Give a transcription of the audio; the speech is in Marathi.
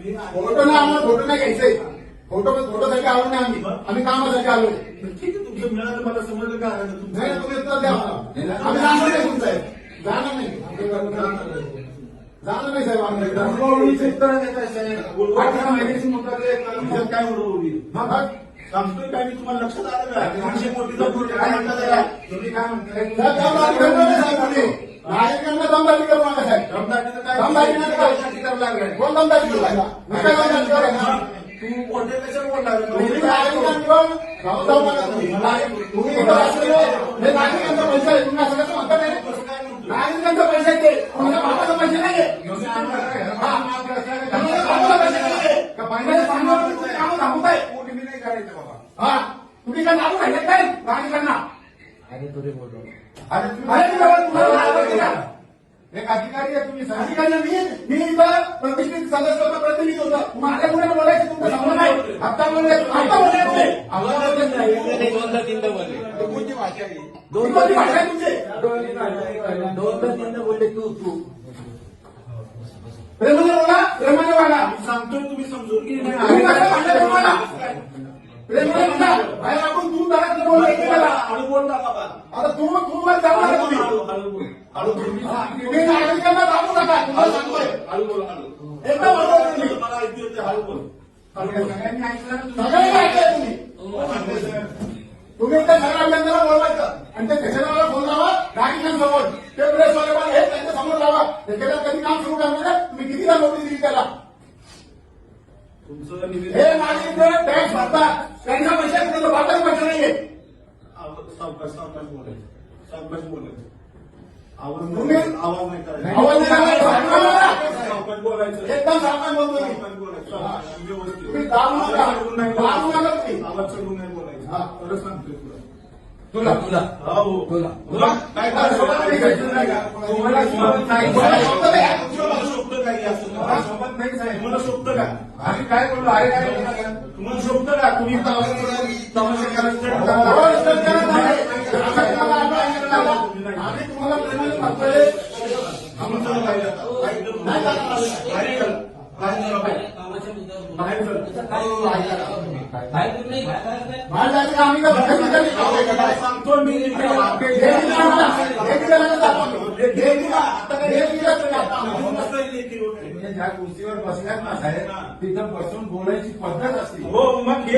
फोटो नाही आम्हाला फोटो नाही घ्यायचंय. फोटो फोटोसाठी आलो नाही आम्ही. आम्ही कामासाठी आलो. ठीक आहे तुमचं मिळालं मला समजलं का? नाही तुम्ही उत्तर द्या. आम्ही जाणार नाही तुमचं. जाणार नाही. जाणार नाही साहेब आम्ही. उत्तर कलम काय उडवली मग सांगतोय काय मी तुम्हाला? लक्षात आलं का? तुम्ही काय म्हणताय? नागरिकांना दमदाटी करू नका साहेब दमदाटी नका. कोण दमदाटी करू लागला? मी काय दमदाटी करू लागला? तुम्ही नागरिकांवर जाऊ जाऊ नका तुम्ही. नागरिक- तुम्ही इथं असलेले हे नागरिकांचा पैसा आहे तुम्ही असं कसं म्हणता? नाही नागरिकांचा पैसा आहे ते. बापाचा पैसे. हा. कामं हा. तुम्ही काय लागू राहिले काय नागरिकांना अरे तुरे बोल. का? एक अधिकारी आहे तुम्ही अधिकारी आहे. मी. मी इथं प्रतिष्ठित सदस्याचा प्रतिनिधी होतो. माझ्या पुढे बोलायचं तुमचं समज नाही. आता बोलायचं. आता बोलायचं. आता बोलायचं नाही. दोनदा बोलले. कोणती भाषा आहे कोणती भाषा आहे तुमची. दोनदा तीनदा बोलले तू तू. प्रेमाने बोला. प्रेमाने वागा. मी सांगतोय तुम्ही समजून. प्रेमाने? बोला. बाहेर आपण तू दारात बोलला आता तू तू वर जाऊ नका तुम्ही. हळू हळू बोल. हळू बोल. मी हा, तुम्ही नागरिकांना दाबू नका तुम्हाला सांगतोय. हळू बोल हळू एकदम बरोबर तुम्ही. मला ऐकू येते हळू बोल. हळू बोल. सगळ्यांनी ऐकलंय तुम्ही. तुम्ही त्या नगराध्यक्षाला बोलवायचं. आणि ते कशाला फोन लावा नागरिकांसमोर. ते प्रेसवाले पण हे त्यांच्यासमोर लावा. त्याच्याला कधी काम सुरू करणार? तुम्ही कितीदा नोटीस दिली त्याला? हे नागरिक टॅक्स भरतात. त्यांच्या पैशात वाटत पैसे नाहीये. सावकाश सावकाश बोलायचं. सावकाश बोलायचं. आवाज नाही आवाज नाही करायचा. सावकाश बोलायचं. एकदम बोलतो मी. सावकाश बोलायचं. सावकाश, व्यवस्थित. तुम्ही दाबू नका. आवाज चढवून नाही नका बोलायचं. तुम्ही. आवाज चढवून नाही बोलायचं. हा. खरं सांगतोय तुला. तुला तुला. हा हो. तुला. तुला काय काय सोबत नाही घ्यायचं नाही का? तुम्हाला सोबत नाही. तुम्हाला सोबत नाही. तुम्हाला शोभतं काही असं तुम्हाला सोबत नाही साहेब. तुम्हाला शोभतं का? आम्ही काय बोललो? अरे काय बोललो? का? तुम्हाला शोभतं का? तुम्ही तमाशा करायचं ज्या कुर्सीवर बसल्यात ना साहेब तिथं बसून बोलायची पद्धत असते हो मग